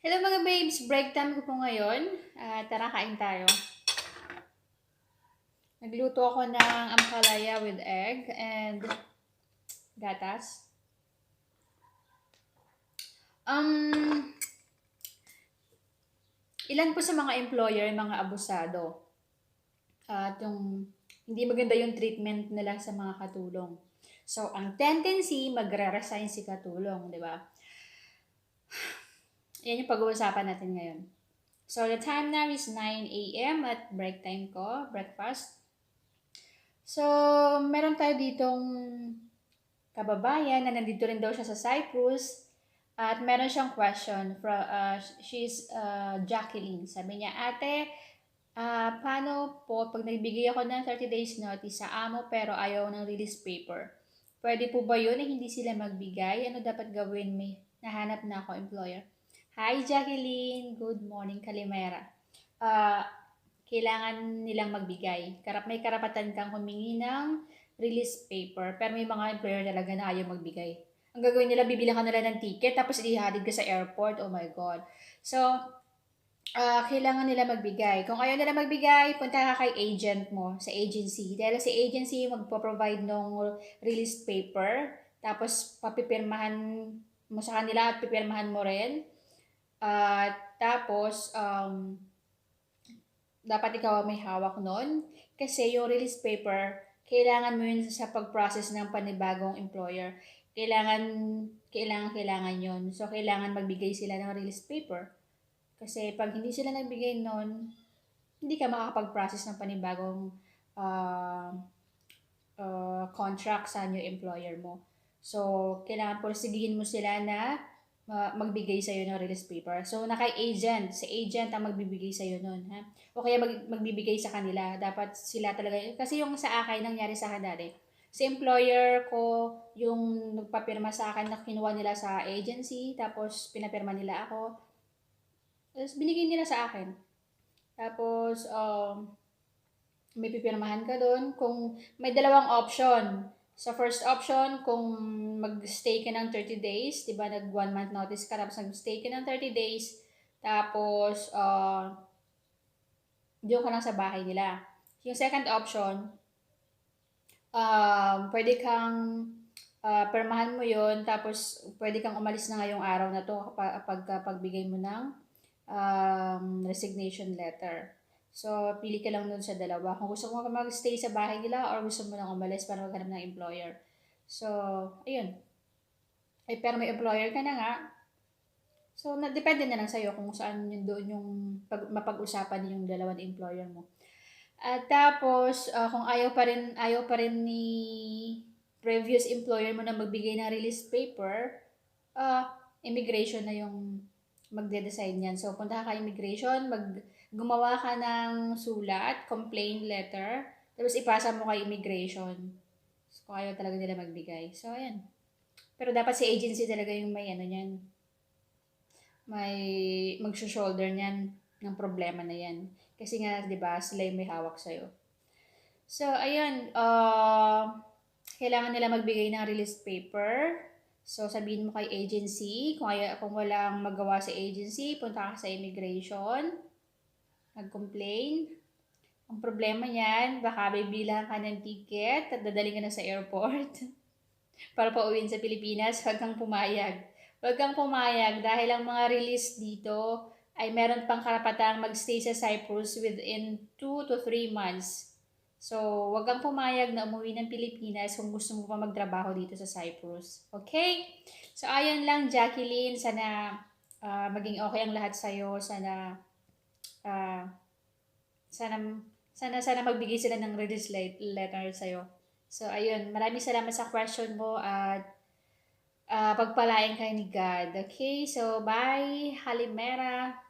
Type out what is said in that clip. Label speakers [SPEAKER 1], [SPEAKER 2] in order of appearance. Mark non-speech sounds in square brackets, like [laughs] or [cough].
[SPEAKER 1] Hello mga babes, break time ko po ngayon. Ah, tara, kain tayo. Nagluto ako ng ampalaya with egg and gatas. Um, ilan po sa mga employer, mga abusado, at yung hindi maganda yung treatment nila sa mga katulong. So, ang tendency, magre-resign si katulong, di ba? Yan yung pag-uusapan natin ngayon. So, the time now is 9 a.m. at break time ko, breakfast. So, meron tayo ditong kababayan na nandito rin daw siya sa Cyprus. At meron siyang question. From, uh, she's uh, Jacqueline. Sabi niya, ate, uh, paano po pag nagbigay ako ng 30 days notice sa amo pero ayaw ng release paper? Pwede po ba yun na hindi sila magbigay? Ano dapat gawin? May nahanap na ako employer. Hi Jacqueline, good morning Kalimera. Uh, kailangan nilang magbigay. Karap may karapatan kang humingi ng release paper, pero may mga employer talaga na ayaw magbigay. Ang gagawin nila, bibilang ka nila ng ticket, tapos ihatid ka sa airport. Oh my God. So, uh, kailangan nila magbigay. Kung ayaw nila magbigay, punta ka kay agent mo sa agency. Dahil si agency magpo-provide ng release paper, tapos papipirmahan mo sa kanila at pipirmahan mo rin. At uh, tapos, um, dapat ikaw may hawak nun. Kasi yung release paper, kailangan mo yun sa pag-process ng panibagong employer. Kailangan, kailangan, kailangan yun. So, kailangan magbigay sila ng release paper. Kasi pag hindi sila nagbigay nun, hindi ka makakapag-process ng panibagong uh, uh, contract sa new employer mo. So, kailangan porsigihin mo sila na uh, magbigay sa'yo ng release paper. So, naka-agent. Si agent ang magbibigay sa'yo nun. Ha? O kaya mag, magbibigay sa kanila. Dapat sila talaga. Kasi yung sa akin, nangyari sa akin dati. Si employer ko, yung nagpapirma sa akin na kinuha nila sa agency, tapos pinapirma nila ako. Tapos binigay nila sa akin. Tapos, um, may pipirmahan ka doon. Kung may dalawang option, sa first option, kung mag-stay ka ng 30 days, di ba, nag one month notice ka, tapos nag-stay ka ng 30 days, tapos, uh, diyo ka lang sa bahay nila. Yung second option, um, pwede kang uh, permahan mo yon tapos pwede kang umalis na ngayong araw na to kapag pagbigay mo ng um, resignation letter. So, pili ka lang dun sa dalawa. Kung gusto mo mag-stay sa bahay nila or gusto mo lang umalis para maghanap ng employer. So, ayun. Ay, pero may employer ka na nga. So, na, depende na lang sa'yo kung saan yun doon yung pag, mapag-usapan yung dalawang employer mo. At tapos, uh, kung ayaw pa rin, ayaw pa rin ni previous employer mo na magbigay ng release paper, uh, immigration na yung magde-decide niyan. So, punta ka immigration, mag gumawa ka ng sulat, complaint letter, tapos ipasa mo kay immigration. So, kung ayaw talaga nila magbigay. So, ayan. Pero dapat si agency talaga yung may ano niyan. May mag-shoulder niyan ng problema na yan. Kasi nga, di ba, sila yung may hawak sa'yo. So, ayun. Uh, kailangan nila magbigay ng release paper. So, sabihin mo kay agency. Kung, ay, kung walang magawa sa agency, punta ka sa immigration nag-complain. Ang problema niyan, baka bibilang ka ng ticket at dadaling ka na sa airport [laughs] para pauwiin sa Pilipinas, huwag kang pumayag. Huwag kang pumayag dahil ang mga release dito ay meron pang karapatang magstay sa Cyprus within 2 to 3 months. So, huwag kang pumayag na umuwi ng Pilipinas kung gusto mo pa magtrabaho dito sa Cyprus. Okay? So, ayun lang, Jacqueline. Sana uh, maging okay ang lahat sa'yo. Sana uh, sana, sana, sana magbigay sila ng release letter sa'yo. So, ayun. Maraming salamat sa question mo at uh, pagpalain kayo ni God. Okay? So, bye. Halimera.